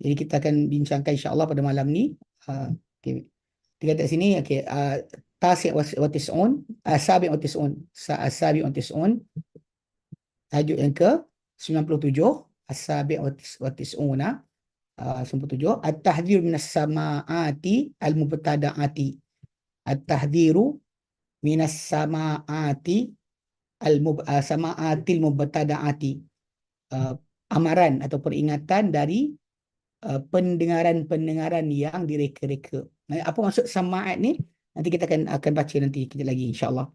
Jadi kita akan bincangkan insya-Allah pada malam ni. Uh, okay. Dia kata sini okey. Uh, tasi wa tis'un asabi wa tis'un asabi wa tis'un tajuk yang ke? 97 asabi wa tis'una uh, 97 at-tahdhir minas sama'ati al-mubtada'ati. At-tahdhiru minas sama'ati al-sama'atil uh, mubtada'ati. Uh, amaran atau peringatan dari uh, pendengaran-pendengaran yang direka-reka. Apa maksud sama'at ni? Nanti kita akan akan baca nanti kita lagi insya-Allah.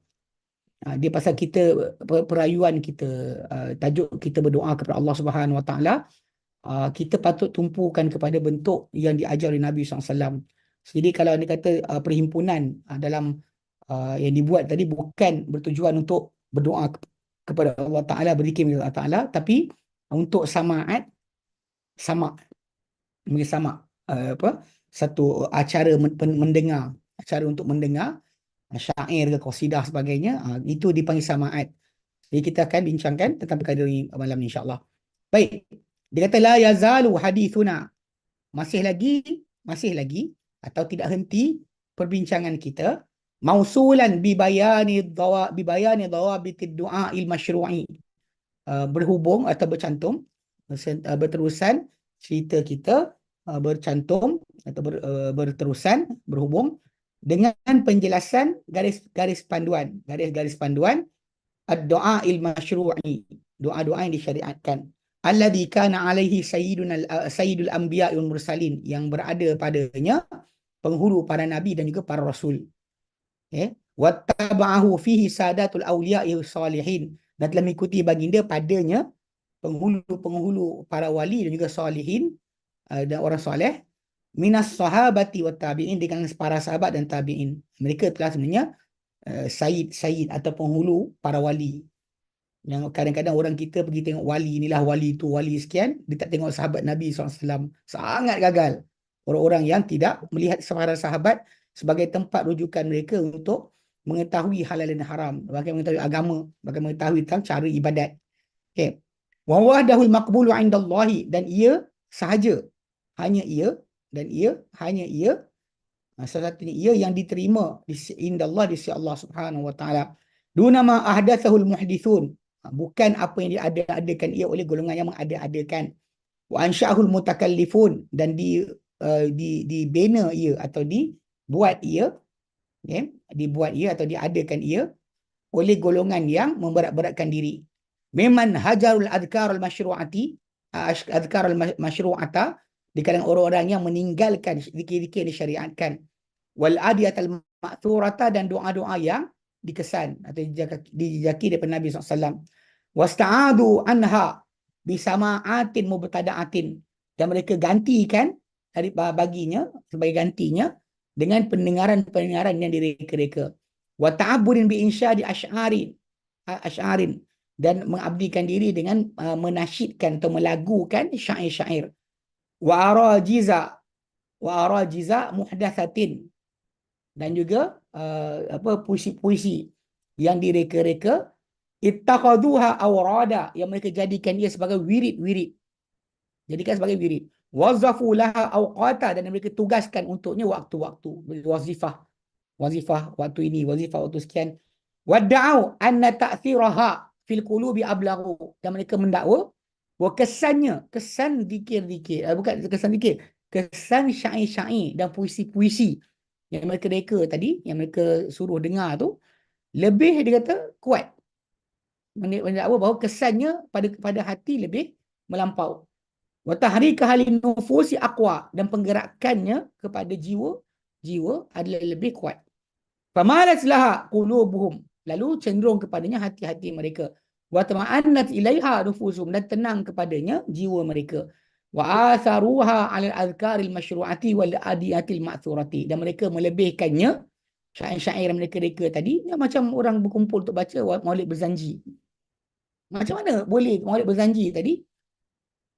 Uh, dia pasal kita perayuan kita uh, tajuk kita berdoa kepada Allah Subhanahu Wa Taala uh, kita patut tumpukan kepada bentuk yang diajar oleh Nabi SAW. Jadi kalau ni kata perhimpunan dalam yang dibuat tadi bukan bertujuan untuk berdoa kepada Allah Ta'ala, berzikir kepada Allah Ta'ala, tapi untuk samaat, sama, mungkin sama, uh, apa, satu acara mendengar, acara untuk mendengar, syair ke qasidah sebagainya, uh, itu dipanggil samaat. Jadi kita akan bincangkan tentang perkara ini malam ni insyaAllah. Baik, dia kata, La yazalu hadithuna. Masih lagi, masih lagi, atau tidak henti perbincangan kita, mausulan bi bayani dawa bi bayani dawabit du'a il masyru'i uh, berhubung atau bercantum berterusan cerita kita uh, bercantum atau ber, uh, berterusan berhubung dengan penjelasan garis-garis panduan garis-garis panduan ad-du'a il masyru'i doa-doa yang disyariatkan. Alladhi kana alaihi sayyiduna uh, sayyidul anbiya wal mursalin yang berada padanya penghulu para nabi dan juga para rasul. Ya wattaba'ahu fihi sadatul awliya salihin. Dan telah mengikuti baginda padanya penghulu-penghulu para wali dan juga salihin dan orang soleh minas sahabati wat tabi'in dengan para sahabat dan tabi'in. Mereka telah sebenarnya uh, sayyid sayyid atau penghulu para wali. Yang kadang-kadang orang kita pergi tengok wali inilah wali tu wali sekian dia tak tengok sahabat Nabi SAW. Sangat gagal. Orang-orang yang tidak melihat para sahabat sebagai tempat rujukan mereka untuk mengetahui halal dan haram, bagaimana mengetahui agama, bagaimana mengetahui tentang cara ibadat. Okey. Wa wahdahul maqbulu 'indallahi dan ia sahaja hanya ia dan ia hanya ia salah satunya ia yang diterima di indallah di sisi Allah Subhanahu wa taala. Duna ma ahdathahul muhdithun. Bukan apa yang diada-adakan ia oleh golongan yang mengada-adakan. Wa ansha'ahul mutakallifun dan di uh, di dibina ia atau di buat ia okay, dibuat ia atau diadakan ia oleh golongan yang memberat-beratkan diri memang hajarul adkar al masyru'ati adkar al masyru'ata di kalangan orang-orang yang meninggalkan zikir-zikir yang disyariatkan. Wal adiyat al ma'thurata dan doa-doa yang dikesan atau dijaki daripada Nabi SAW wasta'adu anha bisama'atin mubtada'atin. Dan mereka gantikan dari baginya sebagai gantinya dengan pendengaran-pendengaran yang direka-reka. Wa ta'abburin bi insyadi asy'arin asy'arin. Dan mengabdikan diri dengan uh, menasyidkan atau melagukan syair-syair wa arajiza wa arajiza muhdatsatin. Dan juga uh, apa puisi-puisi yang direka-reka. Ittakhadhuha awrada. Yang mereka jadikan ia sebagai wirid-wirid. Jadikan sebagai wirid. Wazafu laha awqata. Dan mereka tugaskan untuknya waktu-waktu. Wazifah. Wazifah waktu ini wazifah waktu sekian. Wada'u anna ta'thiraha fil qulubi ablaghu dan mereka mendakwa bahawa kesannya kesan zikir-zikir uh, bukan kesan zikir kesan syair-syair dan puisi-puisi yang mereka reka tadi yang mereka suruh dengar tu lebih dia kata kuat. Mendakwa bahawa kesannya pada pada hati lebih melampau. Wa tahrika halin nufusi aqwa dan penggerakannya kepada jiwa jiwa adalah lebih kuat. Famalat laha qulubuhum lalu cenderung kepadanya hati-hati mereka wa tama'annat ilaiha nufusuhum dan tenang kepadanya jiwa mereka. Wa atharuha 'ala al-adhkaril masyru'ati wal adiyatil ma'thurati. Dan mereka melebihkannya syair-syair mereka reka tadi. Ya, macam orang berkumpul untuk baca maulid berzanji. Macam mana boleh maulid berzanji tadi?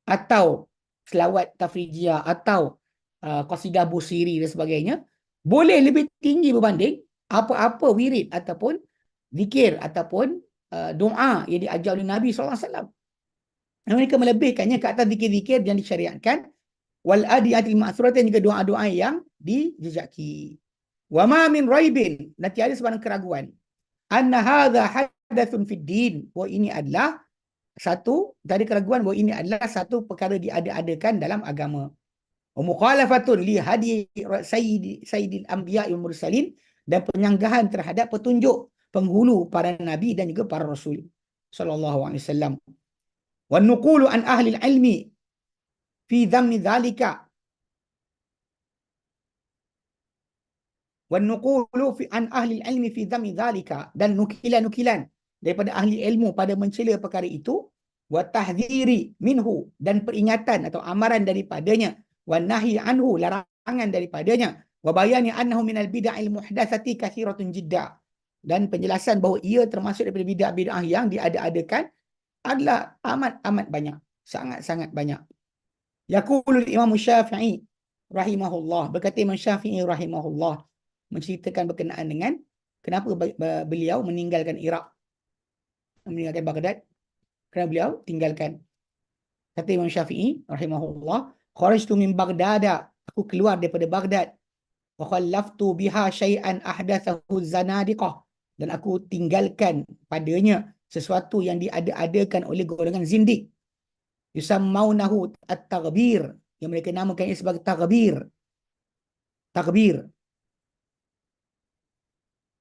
Atau selawat tafrijiyah atau uh, qasidah busiri dan sebagainya boleh lebih tinggi berbanding apa-apa wirid ataupun zikir ataupun uh, doa yang diajar oleh Nabi SAW. Dan mereka melebihkannya ke atas zikir-zikir yang disyariatkan wal adiyatil ma'thurati dan juga doa-doa yang dijejaki. Wa ma min raibin, nanti ada sebarang keraguan. Anna hadha hadathun fid din. Bahawa ini adalah satu, dari keraguan bahawa ini adalah satu perkara diada-adakan dalam agama. Wa mukhalafatun li hadi sayyidi sayyidil anbiya wal mursalin dan penyanggahan terhadap petunjuk penghulu para nabi dan juga para rasul sallallahu alaihi wasallam. Wa nuqulu an ahli ilmi fi dhammi dhalika. Wanukulu fi an ahli ilmi fi dhammi dhalika. Dan nukilan-nukilan daripada ahli ilmu pada mencela perkara itu wa tahdhiri minhu dan peringatan atau amaran daripadanya wa nahi anhu larangan daripadanya wa bayani annahu minal bid'il muhdatsati kathiratun jidda dan penjelasan bahawa ia termasuk daripada bid'ah-bid'ah yang diada-adakan adalah amat-amat banyak. Sangat-sangat banyak. Yaqulul imam syafi'i rahimahullah. Berkata imam syafi'i rahimahullah menceritakan berkenaan dengan kenapa beliau meninggalkan Iraq. Meninggalkan Baghdad kerana beliau tinggalkan. Kata Imam Syafi'i rahimahullah kharajtu min Baghdad aku keluar daripada Baghdad. Wa khallaftu biha syai'an ahdathahu zanadiqah dan aku tinggalkan padanya sesuatu yang diada-adakan oleh golongan zindik. Yusammaunahu at-taghbir yang mereka namakan ia sebagai taghbir. Taghbir.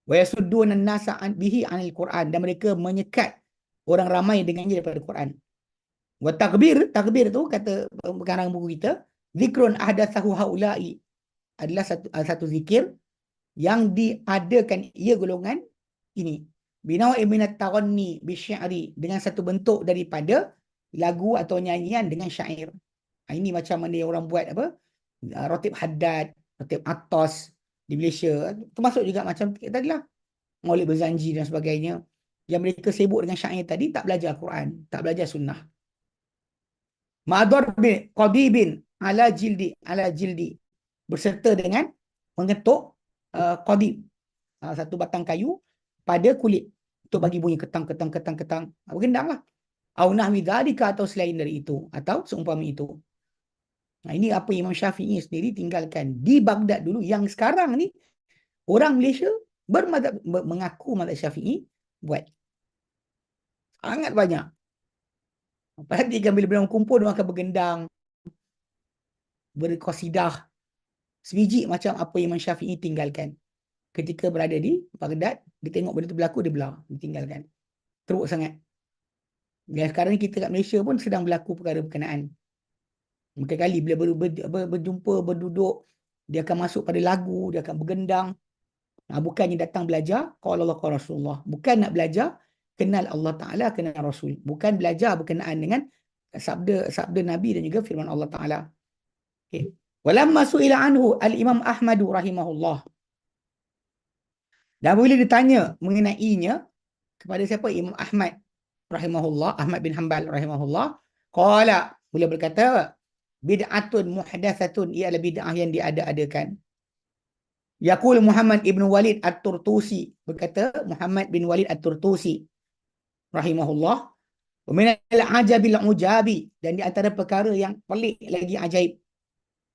Wa yasudduna an-nasa an bihi anil Quran. Dan mereka menyekat orang ramai dengannya daripada Quran. Wa takbir, takbir tu kata pengarang buku kita, zikrun ahdatsahu haula'i. Adalah satu satu zikir yang diadakan ia golongan ini. Binaw ibn at-taranni bi syi'ri dengan satu bentuk daripada lagu atau nyanyian dengan syair. Ha, ini macam mana orang buat apa? Rotib haddad, rotib atas, di Malaysia termasuk juga macam tadi lah Maulid Berzanji dan sebagainya yang mereka sibuk dengan syair tadi tak belajar Quran tak belajar sunnah Ma'adhar bin Qadibin ala jildi ala jildi berserta dengan mengetuk uh, Qadib uh, satu batang kayu pada kulit untuk bagi bunyi ketang ketang ketang ketang bergendang lah au nahwi dhalika atau selain dari itu atau seumpama itu Nah, ini apa Imam Syafi'i sendiri tinggalkan di Baghdad dulu yang sekarang ni orang Malaysia bermadhab, mengaku mazhab Syafi'i buat. Sangat banyak. Perhatikan bila beliau kumpul dia akan bergendang berkosidah sebiji macam apa Imam Syafi'i tinggalkan. Ketika berada di Baghdad, dia tengok benda tu berlaku, dia belah, dia tinggalkan. Teruk sangat. Dan sekarang ni kita kat Malaysia pun sedang berlaku perkara berkenaan. Mungkin kali bila ber, ber, ber, berjumpa, berduduk, dia akan masuk pada lagu, dia akan bergendang. Nah, bukannya datang belajar, kalau Allah, kalau Rasulullah. Bukan nak belajar, kenal Allah Ta'ala, kenal Rasul. Bukan belajar berkenaan dengan sabda sabda Nabi dan juga firman Allah Ta'ala. Okay. Walamma su'ila anhu al-imam Ahmadu rahimahullah. Dan bila ditanya mengenainya, kepada siapa? Imam Ahmad rahimahullah, Ahmad bin Hanbal rahimahullah. Qala, beliau berkata, bid'atun muhdatsatun ia adalah bid'ah yang diada-adakan. Yaqul Muhammad ibn Walid At-Turtusi. Berkata Muhammad bin Walid At-Turtusi rahimahullah. Min al-ajabil ujabi. Dan di antara perkara yang pelik lagi ajaib.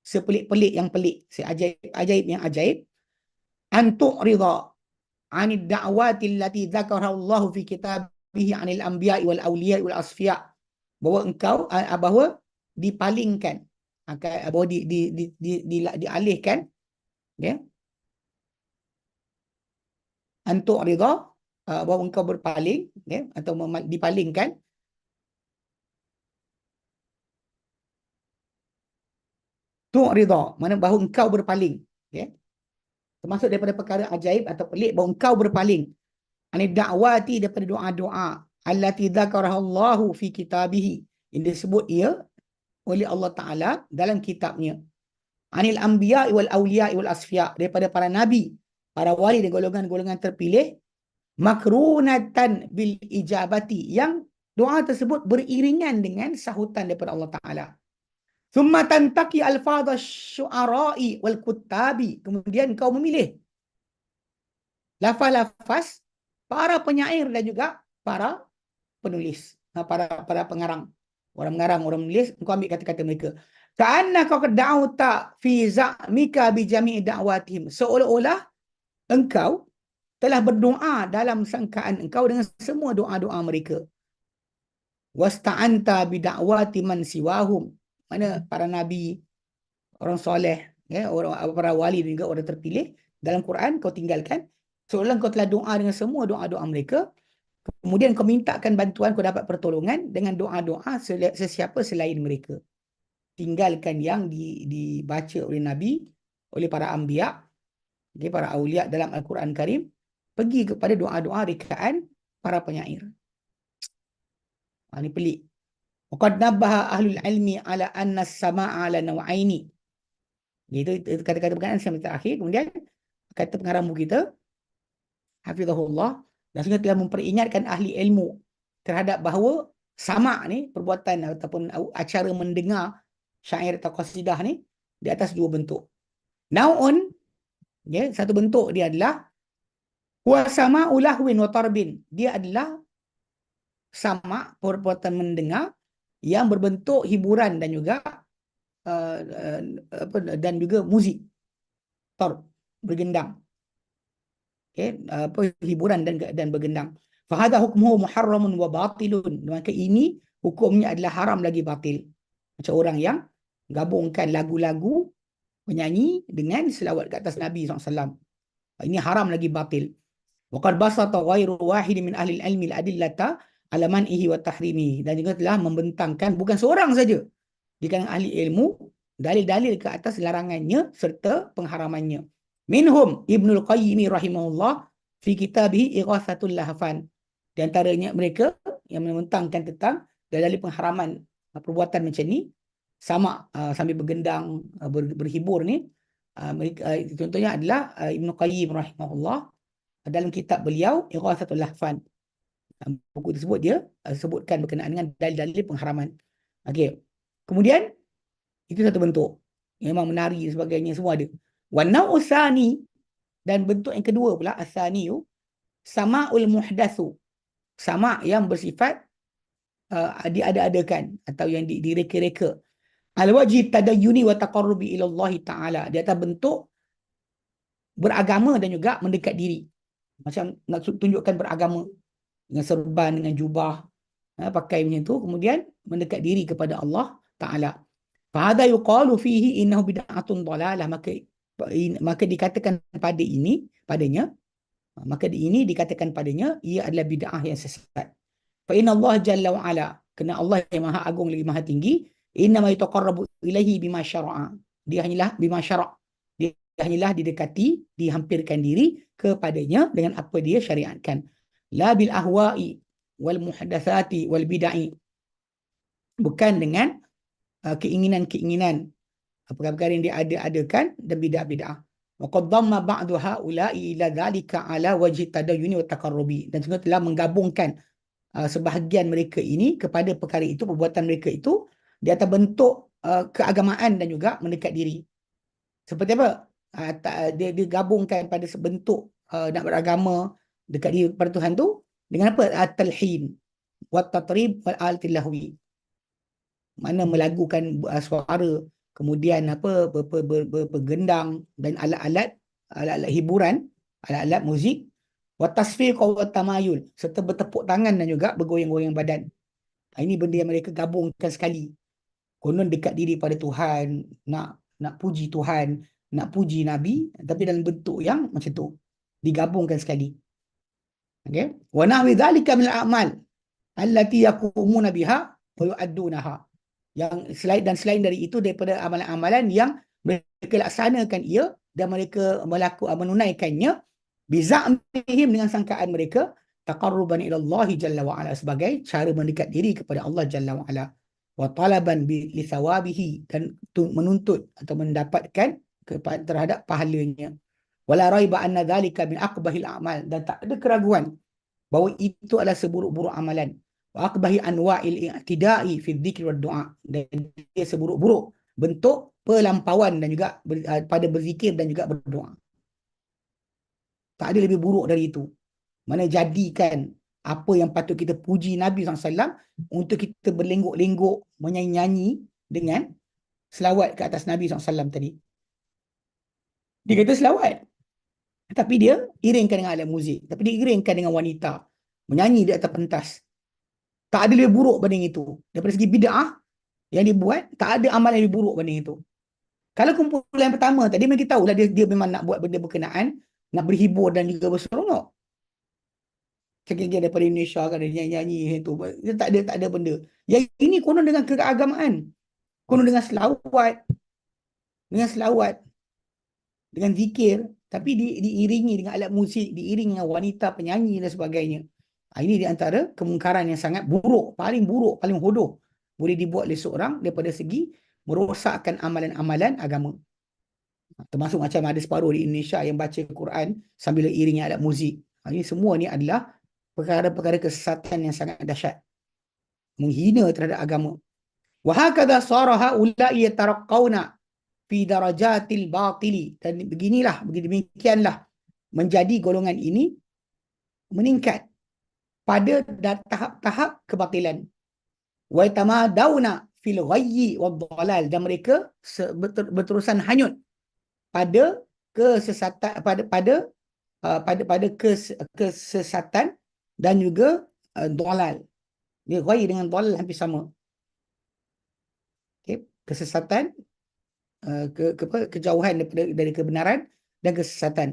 Sepelik-pelik yang pelik. Seajaib ajaib yang ajaib. Antu ridha anid da'wati allati dzakaraha Allah fi kitabihi anil anbiya'i wal awliya'i wal asfiya. Bahawa engkau bahawa dipalingkan. Akan bahawa di di di di, di, di dialihkan ya. Antuk ridha uh, bahawa engkau berpaling ya atau dipalingkan. Tu ridha mana bahawa engkau berpaling ya termasuk daripada perkara ajaib atau pelik bahawa engkau berpaling ani da'wati daripada doa-doa allati dzakaraha Allahu fi kitabihi ini disebut ia oleh Allah Ta'ala dalam kitabnya. Anil anbiya wal awliya wal asfiya. Daripada para nabi, para wali dan golongan-golongan terpilih. Makrunatan bil ijabati. Yang doa tersebut beriringan dengan sahutan daripada Allah Ta'ala. Thumma tantaki al-fadha syu'arai wal kuttabi. Kemudian kau memilih lafaz-lafaz para penyair dan juga para penulis. Para para pengarang orang mengarang, orang menulis, engkau ambil kata-kata mereka. Ka'anna kau da'uta fi za'mika bi jami'i da'watihim. Seolah-olah engkau telah berdoa dalam sangkaan engkau dengan semua doa-doa mereka. Wasta'anta bi da'wati man siwahum. Mana para nabi, orang soleh, ya, orang para wali dan juga orang terpilih dalam Quran kau tinggalkan. Seolah kau telah doa dengan semua doa-doa mereka. Kemudian kau mintakan bantuan, kau dapat pertolongan dengan doa-doa sesiapa selain mereka tinggalkan yang di, dibaca oleh Nabi, oleh para ambiya, okay, para awliya dalam Al-Quran Karim, pergi kepada doa-doa rekaan para penyair. Ini pelik. Waqad nabbaha ahlul ilmi ala anna sama'a ala naw'aini. Itu kata-kata berkenaan sampai terakhir. Kemudian, kata pengaramu kita, Hafizahullah, dan sehingga telah memperingatkan ahli ilmu terhadap bahawa sama ni perbuatan ataupun acara mendengar syair atau qasidah ni di atas dua bentuk. Naun ya, satu bentuk dia adalah wa sama ulahwin wa tarbin. Dia adalah sama perbuatan mendengar yang berbentuk hiburan dan juga uh, uh, apa dan juga muzik. Tar bergendang. Okay, apa hiburan dan dan bergendang. Fahada hukmuhu muharramun wa batilun. Maka ini hukumnya adalah haram lagi batil. Macam orang yang gabungkan lagu-lagu penyanyi dengan selawat ke atas Nabi SAW. Ini haram lagi batil. Waqad basata ghairu wahid min ahli al-ilmi al-adillata ala man'ihi wa tahrimi dan juga telah membentangkan bukan seorang saja di kalangan ahli ilmu dalil-dalil ke atas larangannya serta pengharamannya. Minhum Ibnul Qayyim rahimahullah fi kitabih Ighathatul Lahfan. Di antaranya mereka yang membentangkan tentang dalil pengharaman perbuatan macam ni sama uh, sambil bergendang uh, ber, berhibur ni uh, uh, contohnya adalah uh, Ibn Qayyim rahimahullah uh, dalam kitab beliau Ighathatul Lahfan uh, buku tersebut dia uh, sebutkan berkenaan dengan dalil-dalil pengharaman okey kemudian itu satu bentuk memang menari dan sebagainya semua ada wa usani dan bentuk yang kedua pula asaniyu sama'ul muhdatsu sama yang bersifat uh, diada-adakan atau yang direka-reka Al-wajib tadayyuni wa taqarrubi ila Allah Ta'ala. Dia atas bentuk beragama dan juga mendekat diri. Macam nak tunjukkan beragama. Dengan serban, dengan jubah. Ha, pakai macam tu. Kemudian mendekat diri kepada Allah Ta'ala. Fahada yuqalu fihi innahu bid'atun dalalah. Maka, maka dikatakan pada ini, padanya, maka ini dikatakan padanya, ia adalah bid'ah yang sesat. Fa Allah Jalla wa'ala. Kerana Allah yang maha agung lagi maha tinggi, Inna ma yataqarrabu ilaihi bima syara'a. Dia hanyalah bima syara'. Dia hanyalah didekati, dihampirkan diri kepadanya dengan apa dia syariatkan. La bil ahwa'i wal muhdathati wal bid'ai. Bukan dengan uh, keinginan-keinginan perkara-perkara yang dia ada-adakan dan bid'ah-bid'ah. Wa qad dhamma ba'du ha'ula'i ila dhalika ala wajhi tadayyuni wa taqarrubi. Dan juga telah menggabungkan uh, sebahagian mereka ini kepada perkara itu, perbuatan mereka itu di atas bentuk uh, keagamaan dan juga mendekat diri. Seperti apa? Uh, dia digabungkan pada sebentuk uh, nak beragama dekat diri kepada Tuhan tu dengan apa? At-talhin wa tatrib wal altilahwi. Mana melagukan uh, suara kemudian apa bergendang dan alat-alat alat-alat hiburan, alat-alat muzik wa tasfiq wa tamayul serta bertepuk tangan dan juga bergoyang-goyang badan. Ini benda yang mereka gabungkan sekali konon dekat diri pada Tuhan, nak nak puji Tuhan, nak puji Nabi, tapi dalam bentuk yang macam tu. Digabungkan sekali. Okay? Wa nahwi dhalika min al-a'mal allati yaqumuna biha wa yu'addunaha. Yang selain dan selain dari itu daripada amalan-amalan yang mereka laksanakan ia dan mereka melaku, menunaikannya bizamihim dengan sangkaan mereka taqarruban ila Allah jalla wa ala sebagai cara mendekat diri kepada Allah jalla wa ala wa talaban bi thawabihi dan menuntut atau mendapatkan terhadap pahalanya wala raiba anna dhalika min aqbahil a'mal. Dan tak ada keraguan bahawa itu adalah seburuk-buruk amalan. Wa aqbahi anwa'il i'tida'i fi dzikri wa du'a. Dan dia seburuk-buruk bentuk pelampauan dan juga ber, uh, pada berzikir dan juga berdoa. Tak ada lebih buruk dari itu. Mana jadikan apa yang patut kita puji Nabi SAW untuk kita berlengguk-lengguk menyanyi-nyanyi dengan selawat ke atas Nabi SAW tadi. Dia kata selawat. Tapi dia iringkan dengan alat muzik. Tapi dia iringkan dengan wanita. Menyanyi di atas pentas. Tak ada lebih buruk banding itu. Daripada segi bid'ah yang dibuat, tak ada amalan yang lebih buruk banding itu. Kalau kumpulan pertama tadi memang kita tahulah dia, dia memang nak buat benda berkenaan, nak berhibur dan juga berseronok. Cakap daripada Indonesia kan dia nyanyi-nyanyi itu. Dia tak ada tak ada benda. Yang ini konon dengan keagamaan. Konon dengan selawat. Dengan selawat. Dengan zikir. Tapi di, diiringi dengan alat musik. Diiringi dengan wanita, penyanyi dan sebagainya. Ha, ini di antara kemungkaran yang sangat buruk. Paling buruk, paling hodoh. Boleh dibuat oleh seorang daripada segi merosakkan amalan-amalan agama. Ha, termasuk macam ada separuh di Indonesia yang baca Quran sambil iringi alat muzik. Ha, ini semua ni adalah perkara-perkara kesesatan yang sangat dahsyat. Menghina terhadap agama. Wahakadha saraha ulai yataraqqauna fi darajatil batili. Dan beginilah begini demikianlah menjadi golongan ini meningkat pada tahap-tahap kebatilan. Wa tamadawna fil ghayyi wad dalal. Dan mereka berterusan hanyut pada kesesatan pada pada uh, pada pada kes, kesesatan dan juga uh, dalal. Dia ghayyi dengan dalal hampir sama. Okay. kesesatan uh, ke, ke kejauhan daripada dari kebenaran dan kesesatan.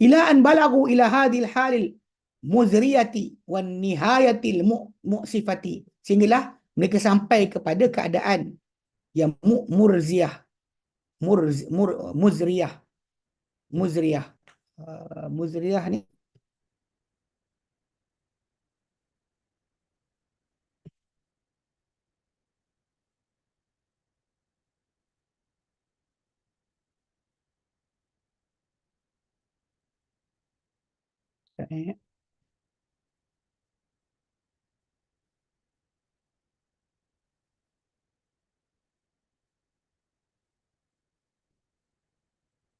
Ila an balagu ila hadil halil muzriyati wan nihayatil mu'sifati. Sehinggalah mereka sampai kepada keadaan yang mu, murziyah. Murz, mur, muzriyah. Muzriyah. Uh, muzriyah ni Okay.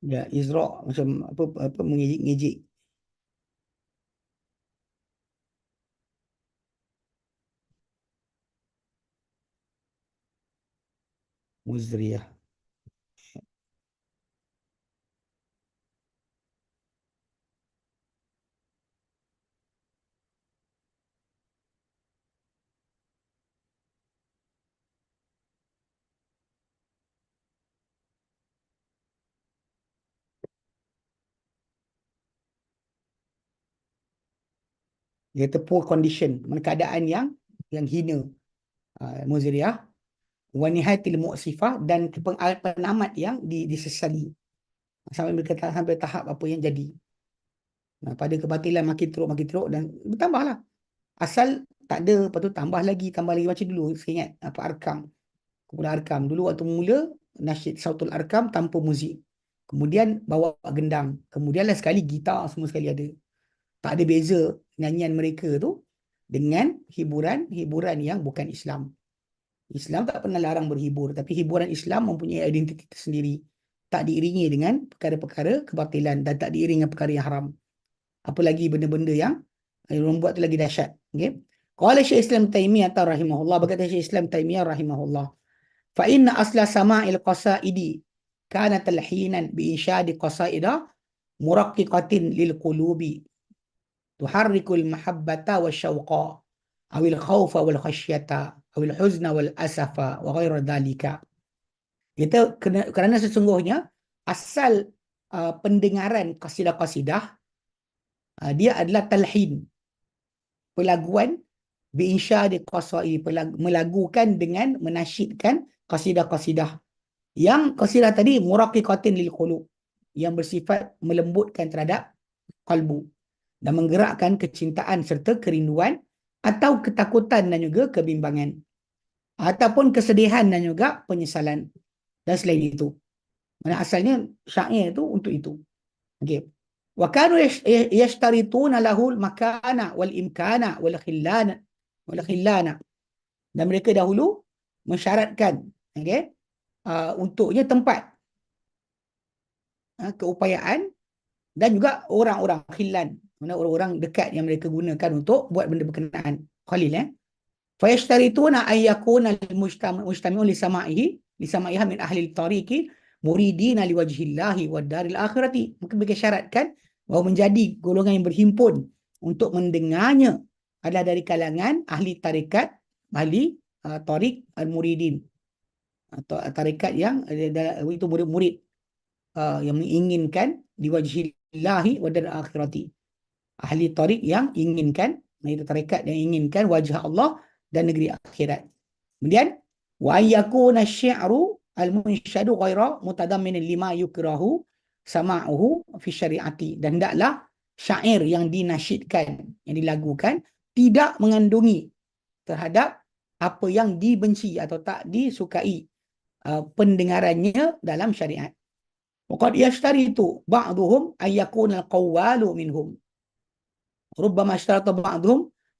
Ya, Izra macam apa apa mengejek-ngejek. Muzriyah. Dia kata poor condition. Mana keadaan yang yang hina. Uh, muziriyah. Wa nihayatil mu'sifah dan penamat yang di, disesali. Sampai mereka sampai tahap apa yang jadi. Nah, pada kebatilan makin teruk makin teruk dan bertambahlah. Asal tak ada lepas tu tambah lagi tambah lagi. Macam dulu saya ingat apa arkam. Kumpulan arkam. Dulu waktu mula nasyid sautul arkam tanpa muzik. Kemudian bawa gendang. Kemudianlah sekali gitar semua sekali ada. Tak ada beza nyanyian mereka tu dengan hiburan-hiburan yang bukan Islam. Islam tak pernah larang berhibur tapi hiburan Islam mempunyai identiti tersendiri. Tak diiringi dengan perkara-perkara kebatilan dan tak diiringi dengan perkara yang haram. Apalagi benda-benda yang yang membuat tu lagi dahsyat. Okay? Qala Syekh Islam Taimiyah ta rahimahullah berkata Syekh Islam Taimiyah rahimahullah fa inna asla sama'il qasaidi kana talhinan bi insyadi qasaida muraqqiqatin lil qulubi tuharrikul mahabbata wa syauqa awil khawfa wal khasyata awil huzna wal asafa wa ghairu dhalika. Kita kerana sesungguhnya asal uh, pendengaran qasidah-qasidah uh, dia adalah talhin pelaguan bi insyadi qasai melagukan dengan menasyidkan qasidah-qasidah. Yang qasidah tadi muraqiqatin lil qulub yang bersifat melembutkan terhadap kalbu dan menggerakkan kecintaan serta kerinduan atau ketakutan dan juga kebimbangan ataupun kesedihan dan juga penyesalan. Dan selain itu mana asalnya syair itu untuk itu. Okey. Wa kanu yashtarituna lahu makana wal imkana wal khillana wal khillana. Dan mereka dahulu mensyaratkan okey uh, untuknya tempat uh, keupayaan dan juga orang-orang khillan mana orang-orang dekat yang mereka gunakan untuk buat benda berkenaan khalil eh fa yashtarituna ay yakuna al mujtami'un li sama'ihi lisamaiha min ahli tariqi muridina liwajhillahi wad daril akhirati. Maka bagi syaratkan bahawa menjadi golongan yang berhimpun untuk mendengarnya adalah dari kalangan ahli tarikat, ahli uh, tariq al-muridin. Atau tarikat yang uh, itu murid-murid uh, yang menginginkan diwajhillahi wad daril akhirati. Ahli tariq yang inginkan, itu tarikat yang inginkan wajah Allah dan negeri akhirat. Kemudian wa yakuna syi'ru al-munshadu ghaira mutadammin lima yukrahu sama'uhu fi syariati dan hendaklah syair yang dinasyidkan yang dilagukan tidak mengandungi terhadap apa yang dibenci atau tak disukai uh, pendengarannya dalam syariat. Waqad yashtaritu ba'dhum ay yakuna al-qawwalu minhum.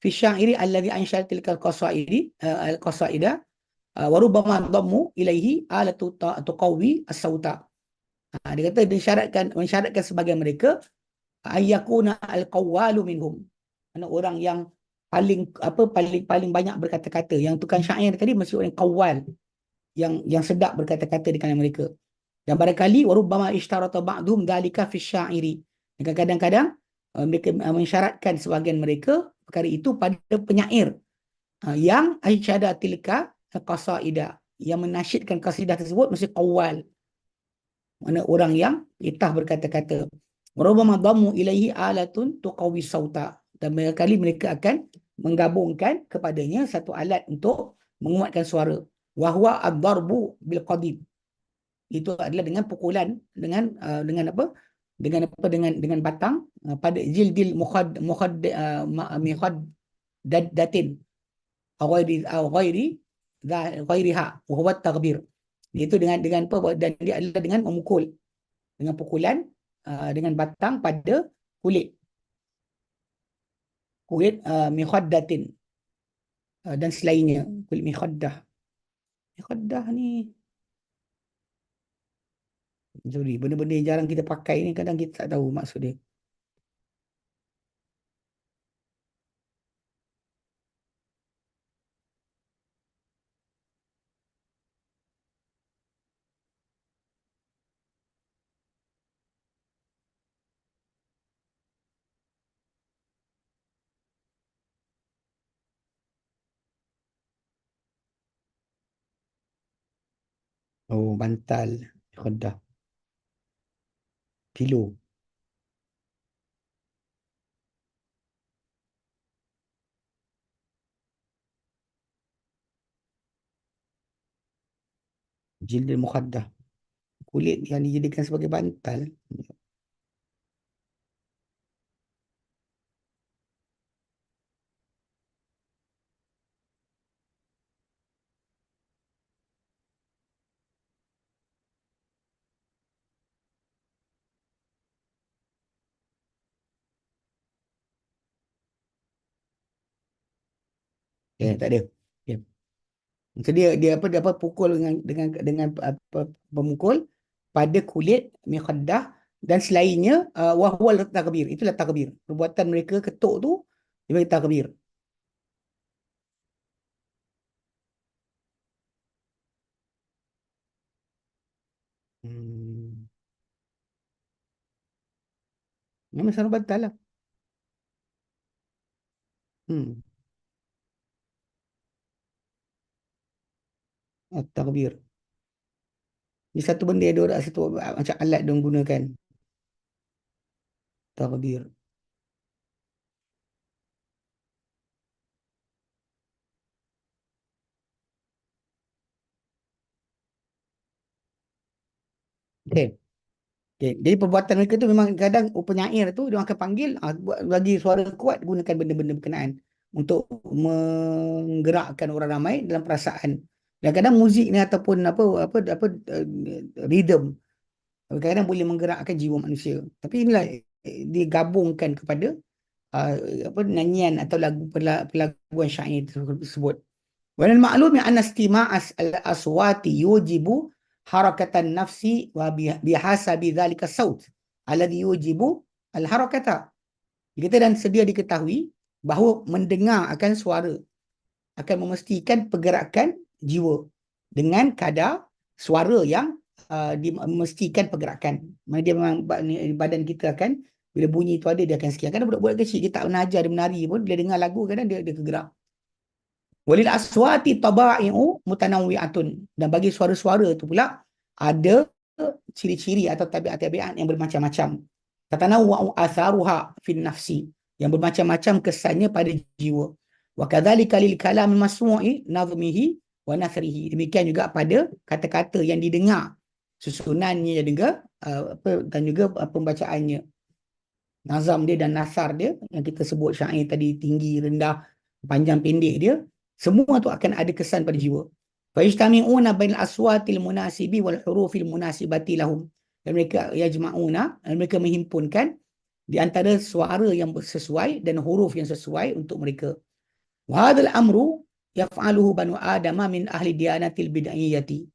Syairi alladhi anshar tilka al-qasaidi uh, al-qasaida uh, wa rubbama dhammu ilaihi alatu tuqawi as-sauta. Uh, dia kata disyaratkan mensyaratkan sebagai mereka ayyakuna al-qawwalu minhum. Ana orang yang paling apa paling paling banyak berkata-kata. Yang tukang syair tadi mesti orang qawwal yang yang sedap berkata-kata di kalangan mereka. Dan barangkali warubbama ishtarata ba'dhum dalika fi syairi. Kadang-kadang mereka mensyaratkan sebahagian mereka perkara itu pada penyair. Uh, yang aisyada tilka qasaidah yang menasyidkan qasidah tersebut mesti qawwal. Mana orang yang itah berkata-kata rubama damu ilaihi alatun tuqawi sauta. Dan kali mereka akan menggabungkan kepadanya satu alat untuk menguatkan suara. Wahwa ad-darbu bil qadib itu adalah dengan pukulan dengan dengan apa dengan apa? Dengan dengan batang uh, pada jildil mukhad mukhad uh, mukhad dad datin. Ghairi ghairi ghairiha wa huwa taghbir itu dengan dengan apa? Dan dia adalah dengan memukul. Dengan pukulan uh, dengan batang pada kulit. Kulit uh, mikhaddatin uh, dan selainnya kulit mikhaddah. Mikhaddah ni Sorry, benda-benda yang jarang kita pakai ni kadang kita tak tahu maksud dia. Oh, bantal. Khadah kilo. Jilid mukhaddah. Kulit yang dijadikan sebagai bantal. Eh, tak ada. Okay. So dia dia apa dia apa pukul dengan dengan dengan apa pemukul pada kulit mikhaddah dan selainnya uh, wahwal takbir. Itulah takbir. Perbuatan mereka ketuk tu dia takbir. Hmm. Sarung bantal lah. Hmm. At-takbir. Ini satu benda dia ada satu macam alat dia gunakan. Takbir. Okay. okay. Jadi perbuatan mereka tu memang kadang penyair tu dia akan panggil ah, bagi suara kuat gunakan benda-benda berkenaan untuk menggerakkan orang ramai dalam perasaan Kadang-kadang muzik ni ataupun apa apa apa uh, rhythm kadang-kadang boleh menggerakkan jiwa manusia. Tapi inilah eh, digabungkan kepada uh, apa nyanyian atau lagu pelaguan syair tersebut. Wa al ma'lum anna istima'as al aswati yujibu harakatan nafsi wa bihasabi dhalika saut alladhi yujibu al harakata. Kita dan sedia diketahui bahawa mendengar akan suara akan memastikan pergerakan jiwa dengan kadar suara yang uh, memastikan pergerakan. Mana dia memang badan kita akan bila bunyi tu ada dia akan sekian. Kadang budak-budak kecil kita tak pernah ajar dia menari pun bila dengar lagu kadang dia dia kegerak. Walil aswati taba'i'u mutanawwi'atun. Dan bagi suara-suara tu pula ada ciri-ciri atau tabiat-tabiat yang bermacam-macam. Tatanawwa'u atharuha fin nafsi. Yang bermacam-macam kesannya pada jiwa. Wa kadzalika lil kalam masmu'i nazmihi wa nasrihi. Demikian juga pada kata-kata yang didengar susunannya juga uh, apa dan juga uh, pembacaannya. Nazam dia dan nasar dia yang kita sebut syair tadi tinggi rendah panjang pendek dia semua tu akan ada kesan pada jiwa. Fa yajtami'una bainal aswatil munasibi wal hurufil munasibati lahum. Dan mereka yajma'una dan mereka menghimpunkan di antara suara yang sesuai dan huruf yang sesuai untuk mereka. Wa hadzal amru yaf'aluhu banu Adam min ahli dianatil bid'iyati.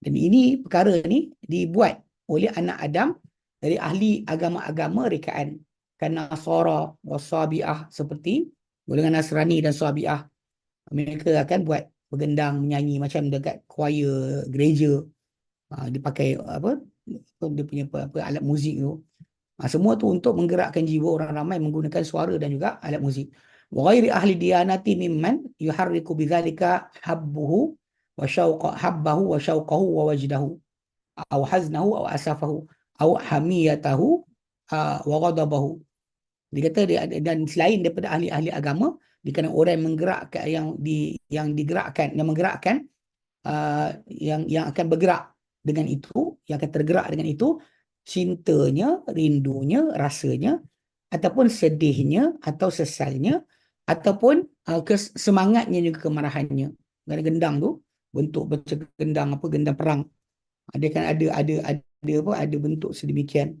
Dan ini perkara ni dibuat oleh anak Adam dari ahli agama-agama rekaan. Kan Nasara wasabiah seperti golongan Nasrani dan Sabiah. Mereka akan buat bergendang menyanyi macam dekat choir gereja. Ha, dia pakai apa dia punya apa, apa alat muzik tu. Ha, semua tu untuk menggerakkan jiwa orang ramai menggunakan suara dan juga alat muzik wa ghairi ahli diyanati mimman yuharriku bidzalika habbuhu wa syauqa habbahu wa syauqahu wa wajdahu. Aw haznahu aw asafahu aw hamiyatahu wa ghadabahu. Dia kata dia dan selain daripada ahli-ahli agama dikena orang yang menggerakkan yang di yang digerakkan yang menggerakkan uh, yang yang akan bergerak dengan itu yang akan tergerak dengan itu cintanya rindunya rasanya ataupun sedihnya atau sesalnya ataupun uh, semangatnya juga kemarahannya. Ganda gendang tu bentuk macam gendang apa gendang perang. Ada kan ada ada ada apa ada bentuk sedemikian.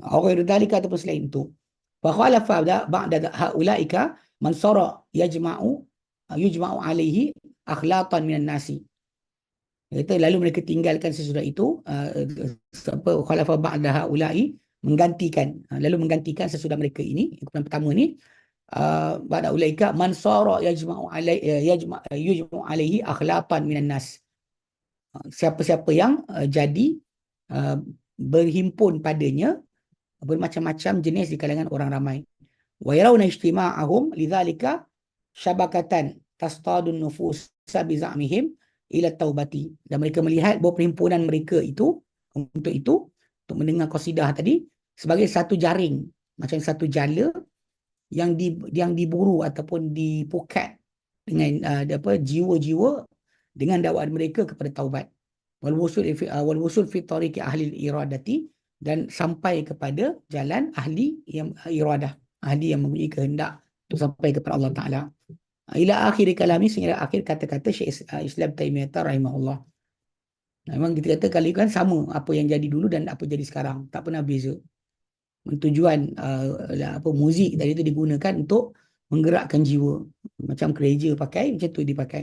Orang itu dalika ataupun selain itu. Fa khalafa ba'da haulaika man sara yajma'u yujma'u alaihi akhlatan minan nasi. Kata lalu mereka tinggalkan sesudah itu uh, apa khalafa ba'da haula'i menggantikan lalu menggantikan sesudah mereka ini yang pertama ni Ah, ba'da ulaika man sara yajma'u alaihi yajma' yujma'u alaihi akhlaqan minan nas. Ah, siapa-siapa yang uh, jadi uh, berhimpun padanya bermacam-macam jenis di kalangan orang ramai. Wa yarawna ijtima'ahum lidzalika syabakatan tastadun nufus sabizamihim ila taubati. Dan mereka melihat bahawa perhimpunan mereka itu untuk itu untuk mendengar qasidah tadi sebagai satu jaring. Macam satu jala yang di yang diburu ataupun dipukat dengan uh, apa jiwa-jiwa dengan dakwaan mereka kepada taubat. Wal wusul uh, wal wusul fi tariqi ahli iradati dan sampai kepada jalan ahli yang uh, iradah ahli yang mempunyai kehendak untuk sampai kepada Allah taala. Ila akhir kalami sehingga akhir kata-kata Syekh uh, Islam Taimiyah rahimahullah. Memang kita kata kali kan sama apa yang jadi dulu dan apa jadi sekarang. Tak pernah beza tujuan uh, apa muzik tadi itu digunakan untuk menggerakkan jiwa. Macam gereja pakai macam tu dipakai